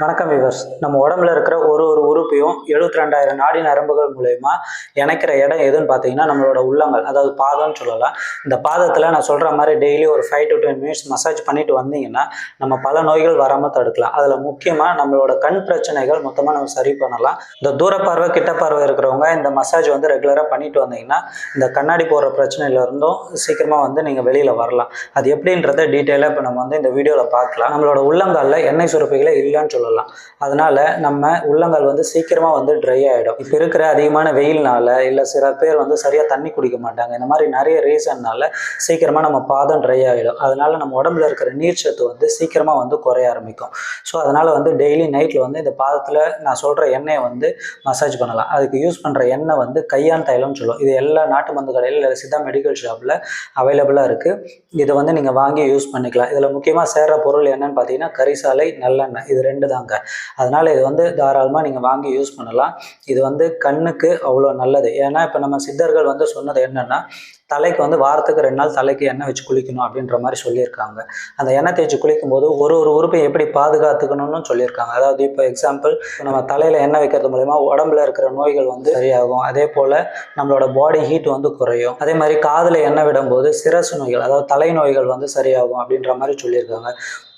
வணக்கம் விவர்ஸ் நம்ம உடம்புல இருக்கிற ஒரு ஒரு உறுப்பையும் எழுபத்தி ரெண்டாயிரம் நாடி நரம்புகள் மூலயமா இணைக்கிற இடம் எதுன்னு பார்த்தீங்கன்னா நம்மளோட உள்ளங்கள் அதாவது பாதம்னு சொல்லலாம். இந்த பாதத்தில் நான் சொல்கிற மாதிரி டெய்லி ஒரு five to ten minutes massage பண்ணிட்டு வந்தீங்கன்னா நம்ம பல நோய்கள் வராமல் தடுக்கலாம். அதில் முக்கியமாக நம்மளோட கண் பிரச்சனைகள் மொத்தமாக நம்ம சரி பண்ணலாம். இந்த தூர பார்வை கிட்ட பார்வை இருக்கிறவங்க இந்த மசாஜ் வந்து ரெகுலராக பண்ணிட்டு வந்தீங்கன்னா இந்த கண்ணாடி போடுற பிரச்சனையில இருந்தும் சீக்கிரமாக வந்து நீங்கள் வெளியில் வரலாம். அது எப்படின்றத டீட்டெயிலாக இப்போ நம்ம வந்து இந்த வீடியோவில் பார்க்கலாம். நம்மளோட உள்ளங்காலில் எண்ணெய் சுரப்பிகளே இல்லைன்னு சொல்லலாம். அதனால நம்ம உள்ளங்கள் வந்து சீக்கிரமாக வந்து ட்ரை ஆகிடும் இப்போ இருக்கிற அதிகமான வெயில்னால இல்லை சில பேர் வந்து சரியாக தண்ணி குடிக்க மாட்டாங்க. இந்த மாதிரி நிறைய ரீசன்னால சீக்கிரமாக நம்ம பாதம் ட்ரை ஆகிடும் அதனால நம்ம உடம்புல இருக்கிற நீர்ச்சத்து வந்து சீக்கிரமாக வந்து குறைய ஆரம்பிக்கும். ஸோ அதனால வந்து டெய்லி நைட்டில் வந்து இந்த பாதத்தில் நான் சொல்கிற எண்ணெயை வந்து மசாஜ் பண்ணலாம். அதுக்கு யூஸ் பண்ணுற எண்ணெய் வந்து கையான் தைலம்னு சொல்லுவோம். இது எல்லா நாட்டு மருந்து கடையில் இல்லை சித்தா மெடிக்கல் ஷாப்பில் அவைலபிளாக இருக்குது இதை வந்து நீங்கள் வாங்கி யூஸ் பண்ணிக்கலாம். இதில் முக்கியமாக சேர்ற பொருள் என்னன்னு பார்த்தீங்கன்னா கரிசாலை நல்லெண்ணெய். இது ரெண்டு தான் தாங்க அதனால் இது வந்து தாராளமாக நீங்கள் வாங்கி யூஸ் பண்ணலாம். இது வந்து கண்ணுக்கு அவ்வளோ நல்லது. ஏன்னா இப்போ நம்ம சித்தர்கள் வந்து சொன்னது என்னென்னா தலைக்கு வந்து வாரத்துக்கு ரெண்டு நாள் தலைக்கு எண்ணெய் வச்சு குளிக்கணும் அப்படின்ற மாதிரி சொல்லியிருக்காங்க. அந்த எண்ணெய் தேய்ச்சி குளிக்கும் போது ஒரு ஒரு உறுப்பை எப்படி பாதுகாத்துக்கணும்னு சொல்லியிருக்காங்க. அதாவது இப்போ எக்ஸாம்பிள் நம்ம தலையில் எண்ணெய் வைக்கிறது மூலயமா உடம்புல இருக்கிற நோய்கள் வந்து சரியாகும். அதே போல் நம்மளோட பாடி ஹீட் வந்து குறையும். அதே மாதிரி காதில் எண்ணெய் விடும்போது சிரசு நோய்கள் அதாவது தலை நோய்கள் வந்து சரியாகும் அப்படின்ற மாதிரி சொல்லியிருக்காங்க.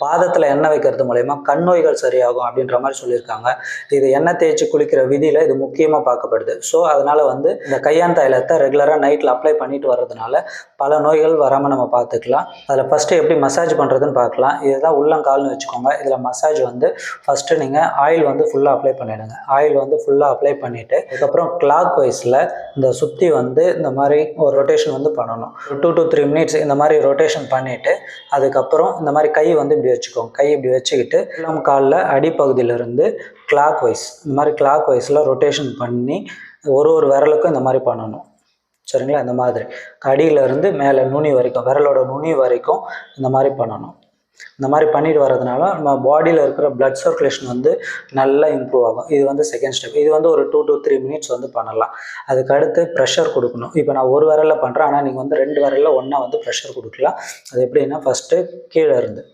பாதத்தில் எண்ணெய் வைக்கிறது மூலயமா கண் நோய்கள் சரியாகும் அப்படின்ற மாதிரி சொல்லியிருக்காங்க. இது எண்ணெய் தேய்ச்சி குளிக்கிற விதியில் இது முக்கியமாக பார்க்கப்படுது. ஸோ அதனால் வந்து இந்த கையான் தைலத்தை ரெகுலராக நைட்டில் அப்ளை பண்ணிட்டு பண்ணுறதுனால பல நோய்கள் வராமல் நம்ம பார்த்துக்கலாம். அதில் ஃபஸ்ட்டு எப்படி மசாஜ் பண்ணுறதுன்னு பார்க்கலாம். இதுதான் உள்ளங்கால்னு வச்சுக்கோங்க. இதில் மசாஜ் வந்து ஃபஸ்ட்டு நீங்கள் ஆயில் வந்து ஃபுல்லாக அப்ளை பண்ணிவிடுங்க ஆயில் வந்து ஃபுல்லாக அப்ளை பண்ணிவிட்டு அதுக்கப்புறம் கிளாக் வைஸில் இந்த சுற்றி வந்து இந்த மாதிரி ஒரு ரொட்டேஷன் வந்து பண்ணணும். டூ டு த்ரீ மினிட்ஸ் இந்த மாதிரி ரொட்டேஷன் பண்ணிவிட்டு அதுக்கப்புறம் இந்த மாதிரி கை வந்து இப்படி வச்சுக்கோங்க. கை இப்படி வச்சுக்கிட்டு உள்ளம் காலில் அடிப்பகுதியிலிருந்து கிளாக் வைஸ் இந்த மாதிரி கிளாக் வைஸில் ரொட்டேஷன் பண்ணி ஒரு ஒரு விரலுக்கும் இந்த மாதிரி பண்ணணும். சரிங்களா இந்த மாதிரி. கடியிலேருந்து மேலே நுனி வரைக்கும் விரலோட நுனி வரைக்கும் இந்த மாதிரி பண்ணணும். இந்த மாதிரி பண்ணிட்டு வர்றதுனால நம்ம பாடியில் இருக்கிற பிளட் சர்க்குலேஷன் வந்து நல்லா இம்ப்ரூவ் ஆகும். இது வந்து செகண்ட் ஸ்டெப் இது வந்து ஒரு டூ டு த்ரீ மினிட்ஸ் வந்து பண்ணலாம். அதுக்கு அடுத்து ப்ரெஷர் கொடுக்கணும். இப்போ நான் ஒரு விரலில் பண்ணுறேன் ஆனால் நீங்கள் வந்து ரெண்டு விரலில் ஒன்றா வந்து ப்ரெஷர் கொடுக்கலாம். அது எப்படின்னா ஃபஸ்ட்டு கீழே இருந்து.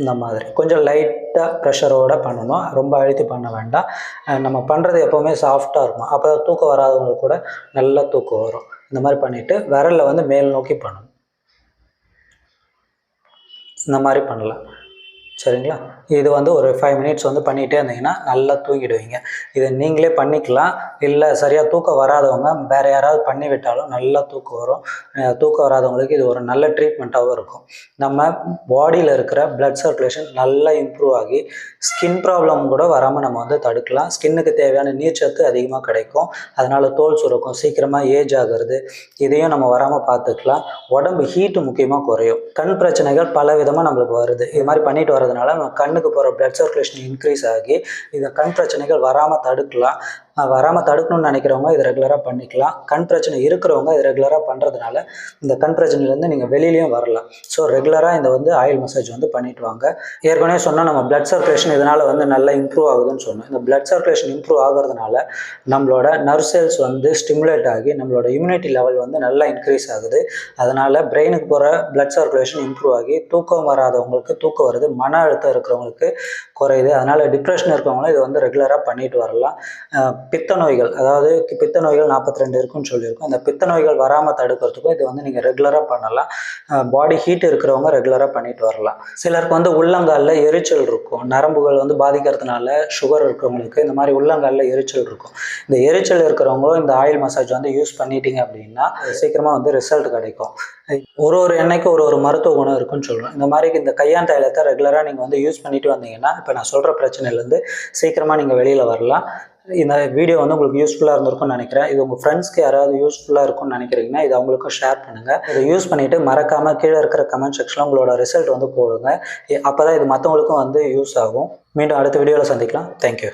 இந்த மாதிரி. கொஞ்சம் லைட்டாக ப்ரெஷரோட பண்ணணும். ரொம்ப அழுத்தி பண்ண வேண்டாம். நம்ம பண்ணுறது எப்போவுமே சாஃப்டாக இருக்கும். அப்போ தூக்கம் வராதவங்களுக்கு கூட நல்லா தூக்கம் வரும். இந்த மாதிரி பண்ணிவிட்டு விரலில் வந்து மேல் நோக்கி பண்ணணும். இந்த மாதிரி பண்ணலாம். சரிங்களா? இது வந்து ஒரு ஃபைவ் மினிட்ஸ் வந்து பண்ணிகிட்டே இருந்தீங்கன்னா நல்லா தூங்கிடுவீங்க. இதை நீங்களே பண்ணிக்கலாம். இல்லை சரியாக தூக்கம் வராதவங்க வேறு யாராவது பண்ணி விட்டாலும் நல்லா தூக்கம் வரும். தூக்கம் வராதவங்களுக்கு இது ஒரு நல்ல ட்ரீட்மெண்ட்டாகவும் இருக்கும். நம்ம பாடியில் இருக்கிற பிளட் சர்க்குலேஷன் நல்லா இம்ப்ரூவ் ஆகி ஸ்கின் ப்ராப்ளம் கூட வராமல் நம்ம வந்து தடுக்கலாம். ஸ்கின்னுக்கு தேவையான நீர்ச்சத்து அதிகமாக கிடைக்கும். அதனால் தோல் சுரக்கும் சீக்கிரமாக ஏஜ் ஆகிறது இதையும் நம்ம வராமல் பார்த்துக்கலாம். உடம்பு ஹீட்டு முக்கியமாக குறையும். கண் பிரச்சனைகள் பல விதமாக நம்மளுக்கு வருது. இது மாதிரி பண்ணிட்டு வரதுனால நம்ம கண்ணுக்கு போகிற பிளட் சர்க்குலேஷன் இன்க்ரீஸ் ஆகி இந்த கண் பிரச்சனைகள் வராமல் தடுக்கலாம். வராமல் தடுக்கணும்னு நினைக்கிறவங்க இதை ரெகுலராக பண்ணிக்கலாம். கண் பிரச்சனை இருக்கிறவங்க இதை ரெகுலராக பண்ணுறதுனால இந்த கண் பிரச்சனையிலேருந்து நீங்கள் வெளியிலையும் வரலாம். ஸோ ரெகுலராக இந்த வந்து ஆயில் மசாஜ் வந்து பண்ணிட்டு வாங்க. ஏற்கனவே சொன்னால் நம்ம பிளட் சர்க்குலேஷன் இதனால் வந்து நல்லா இம்ப்ரூவ் ஆகுதுன்னு சொன்னோம் இந்த பிளட் சர்க்குலேஷன் இம்ப்ரூவ் ஆகுறதுனால நம்மளோட நர்வ் செல்ஸ் வந்து ஸ்டிமுலேட் ஆகி நம்மளோட இம்யூனிட்டி லெவல் வந்து நல்லா இன்க்ரீஸ் ஆகுது. அதனால் பிரெயினுக்கு போகிற பிளட் சர்க்குலேஷன் இம்ப்ரூவ் ஆகி தூக்கம் வராதவங்களுக்கு தூக்கம் வருது மன அழுத்தம் இருக்கிறவங்களுக்கு குறையுது. அதனால் டிப்ரெஷன் இருக்கிறவங்களும் இதை வந்து ரெகுலராக பண்ணிட்டு வரலாம். பித்த நோய்கள் அதாவது பித்த நோய்கள் நாற்பத்தி ரெண்டு இருக்குன்னு சொல்லியிருக்கோம். அந்த பித்த நோய்கள் வராமல் தடுக்கிறதுக்கும் இது வந்து நீங்கள் ரெகுலராக பண்ணலாம். பாடி ஹீட் இருக்கிறவங்க ரெகுலராக பண்ணிட்டு வரலாம். சிலருக்கு வந்து உள்ளங்காலில் எரிச்சல் இருக்கும். நரம்புகள் வந்து பாதிக்கிறதுனால சுகர் இருக்கிறவங்களுக்கு இந்த மாதிரி உள்ளங்காலில் எரிச்சல் இருக்கும். இந்த எரிச்சல் இருக்கிறவங்களும் இந்த ஆயில் மசாஜ் வந்து யூஸ் பண்ணிட்டீங்க அப்படின்னா சீக்கிரமாக வந்து ரிசல்ட் கிடைக்கும். ஒரு ஒரு எண்ணெய்க்கு ஒரு ஒரு மருத்துவ குணம் இருக்குன்னு சொல்கிறோம் இந்த மாதிரி இந்த கையான் தைலத்தை ரெகுலராக நீங்கள் வந்து யூஸ் பண்ணிட்டு வந்தீங்கன்னா இப்போ நான் சொல்கிற பிரச்சனையிலேருந்து சீக்கிரமாக நீங்கள் வெளியில் வரலாம். இந்த வீடியோ வந்து உங்களுக்கு யூஸ்ஃபுல்லாக இருந்திருக்கும்னு நினைக்கிறேன். இது உங்கள் ஃப்ரெண்ட்ஸ்க்கு யாராவது யூஸ்ஃபுல்லாக இருக்கும்னு நினைக்கிறீங்கன்னா இது அவங்களுக்கும் ஷேர் பண்ணுங்கள் இதை யூஸ் பண்ணிவிட்டு மறக்காமல் கீழே இருக்கிற கமெண்ட் செக்ஷனில் உங்களோட ரிசல்ட் வந்து போடுங்க. அப்போ தான் இது மற்றவங்களுக்கும் வந்து யூஸ் ஆகும். மீண்டும் அடுத்த வீடியோவில் சந்திக்கலாம். தேங்க்யூ